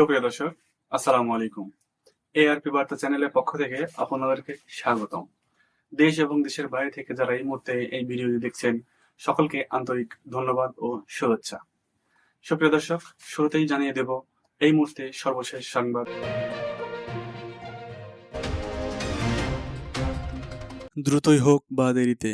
সুপ্রিয় দর্শক, আসসালামু আলাইকুম। এআরপি বার্তা চ্যানেলের পক্ষ থেকে আপনাদেরকে স্বাগতম। দেশ এবং দেশের বাইরে থেকে যারা এই মুহূর্তে এই ভিডিওটি দেখছেন, সকলকে আন্তরিক ধন্যবাদ ও শুভেচ্ছা। সুপ্রিয় দর্শক, শুরুতেই জানিয়ে দেব, এই মুহূর্তে সর্বশেষ সংবাদ। দ্রুতই হোক বা দেরিতে,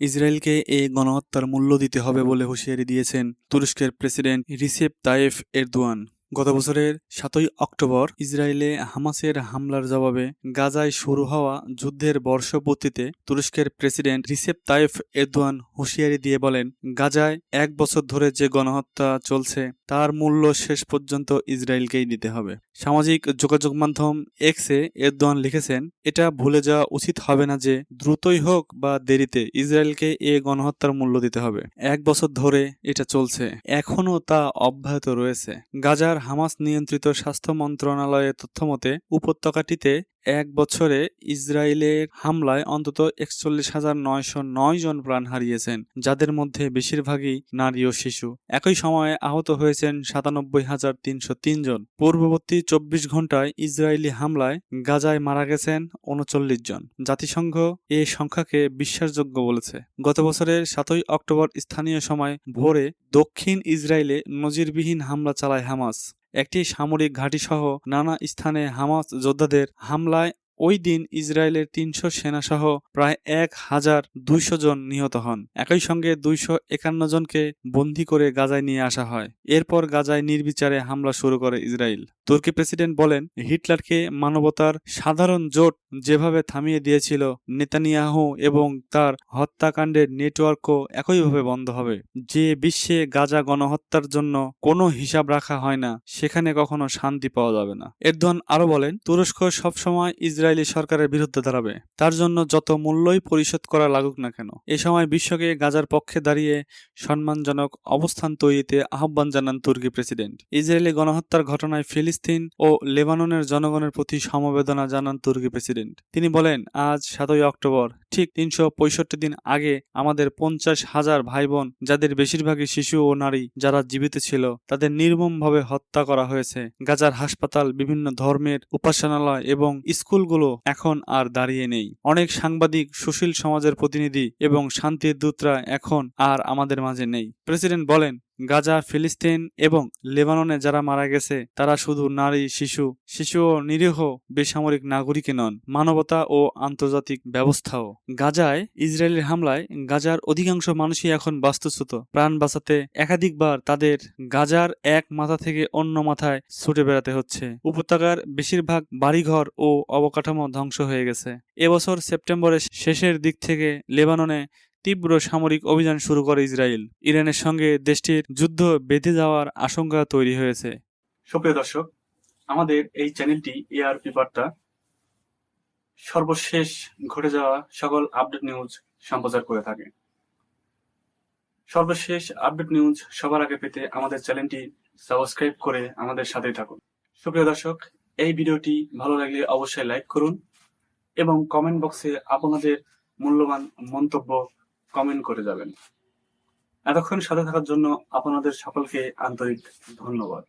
ইসরায়েলকে এই গণহত্যার মূল্য দিতে হবে বলে হুঁশিয়ারি দিয়েছেন তুরস্কের প্রেসিডেন্ট রিসেপ তায়েফ এরদোয়ান। গত বছরের সাতই অক্টোবর ইসরায়েলে হামাসের হামলার জবাবে গাজায় শুরু হওয়া যুদ্ধের বর্ষপূর্তিতে তুরস্কের প্রেসিডেন্ট রিসেপ তাইফ এরদোয়ান হুঁশিয়ারি দিয়ে বলেন, গাজায় এক বছর ধরে যে গণহত্যা চলছে, তার মূল্য শেষ পর্যন্ত ইসরায়েলকেই দিতে হবে। সামাজিক যোগাযোগ মাধ্যম এক্সে এরদোয়ান লিখেছেন, এটা ভুলে যাওয়া উচিত হবে না যে দ্রুতই হোক বা দেরিতে ইসরায়েলকে এ গণহত্যার মূল্য দিতে হবে। এক বছর ধরে এটা চলছে, এখনও তা অব্যাহত রয়েছে। গাজার হামাস নিয়ন্ত্রিত স্বাস্থ্য মন্ত্রণালয়ের তথ্যমতে উপত্যকাটিতে এক বছরে ইসরায়েলের হামলায় অন্তত একচল্লিশ হাজার নয়শো নয় জন প্রাণ হারিয়েছেন, যাদের মধ্যে বেশিরভাগই নারী ও শিশু। একই সময়ে আহত হয়েছেন সাতানব্বই হাজার তিনশো তিন জন। পূর্ববর্তী চব্বিশ ঘন্টায় ইসরায়েলি হামলায় গাজায় মারা গেছেন উনচল্লিশ জন। জাতিসংঘ এ সংখ্যাকে বিশ্বাসযোগ্য বলেছে। গত বছরের সাতই অক্টোবর স্থানীয় সময় ভোরে দক্ষিণ ইসরায়েলে নজিরবিহীন হামলা চালায় হামাস। একটি সামরিক ঘাঁটিসহ নানা স্থানে হামাস যোদ্ধাদের হামলায় ওই দিন ইসরায়েলের তিনশো সেনাসহ প্রায় এক হাজার দুইশো জন নিহত হন। একই সঙ্গে দুইশো একান্ন জনকে বন্দী করে গাজায় নিয়ে আসা হয়। এরপর গাজায় নির্বিচারে হামলা শুরু করে ইসরায়েল। তুর্কি প্রেসিডেন্ট বলেন, হিটলারকে মানবতার সাধারণ জোট যেভাবে থামিয়ে দিয়েছিল, নেতানিয়াহু এবং তার হত্যাকাণ্ডের নেটওয়ার্কও একইভাবে বন্ধ হবে। যে বিশ্বে গাজা গণহত্যার জন্য কোনো হিসাব রাখা হয় না, সেখানে কখনো শান্তি পাওয়া যাবে না। এরদোয়ান আরও বলেন, তুরস্ক সবসময় ইসরায়েলি সরকারের বিরুদ্ধে দাঁড়াবে। তার জন্য যত মূল্যই পরিশোধ করা লাগুক না কেন, এ সময় বিশ্বকে গাজার পক্ষে দাঁড়িয়ে সম্মানজনক অবস্থান তৈরিতে আহ্বান জানান তুর্কি প্রেসিডেন্ট। ইসরায়েলি গণহত্যার ঘটনায় ফিলিস্তিন ও লেবাননের জনগণের প্রতি সমবেদনা জানান তুর্কি প্রেসিডেন্ট। তিনি বলেন, আজ সাতই অক্টোবর ঠিক তিনশো পঁয়ষট্টি দিন আগে আমাদের পঞ্চাশ হাজার ভাই বোন যাদের বেশিরভাগই শিশু ও নারী যারা জীবিত ছিল, তাদের নির্মমভাবে হত্যা করা হয়েছে। গাজার হাসপাতাল, বিভিন্ন ধর্মের উপাসনালয় এবং স্কুলগুলো এখন আর দাঁড়িয়ে নেই। অনেক সাংবাদিক, সুশীল সমাজের প্রতিনিধি এবং শান্তির দূতরা এখন আর আমাদের মাঝে নেই। প্রেসিডেন্ট বলেন গাজা, ফিলিস্তিন এবং লেবাননে যারা মারা গেছে, তারা শুধু নারী, শিশু শিশু ও নিরীহ, বেসামরিক নাগরিকে নন, মানবতা ও আন্তর্জাতিক ব্যবস্থাও। গাজায়, ইসরায়েলের হামলায় গাজার অধিকাংশ মানুষই এখন বাস্তুচ্যুত। প্রাণ বাঁচাতে একাধিকবার তাদের গাজার এক মাথা থেকে অন্য মাথায় ছুটে বেড়াতে হচ্ছে। উপত্যকার বেশিরভাগ বাড়িঘর ও অবকাঠামো ধ্বংস হয়ে গেছে। এবছর সেপ্টেম্বরের শেষের দিক থেকে লেবাননে তীব্র সামরিক অভিযান শুরু করে ইসরায়েল। ইরানের সঙ্গে দেশটির যুদ্ধ বেঁধে যাওয়ার আশঙ্কা তৈরি হয়েছে। সুপ্রিয় দর্শক, আমাদের এই চ্যানেলটি এআরপি বার্তা সর্বশেষ ঘটে যাওয়া সকল আপডেট নিউজ সম্প্রচার করে থাকে। সর্বশেষ আপডেট নিউজ সবার আগে পেতে আমাদের চ্যানেলটি সাবস্ক্রাইব করে আমাদের সাথেই থাকুন। সুপ্রিয় দর্শক, এই ভিডিওটি ভালো লাগলে অবশ্যই লাইক করুন এবং কমেন্ট বক্সে আপনাদের মূল্যবান মন্তব্য কমেন্ট করে যাবেন। এতক্ষণ সাথে থাকার জন্য আপনাদের সকলকে আন্তরিক ধন্যবাদ।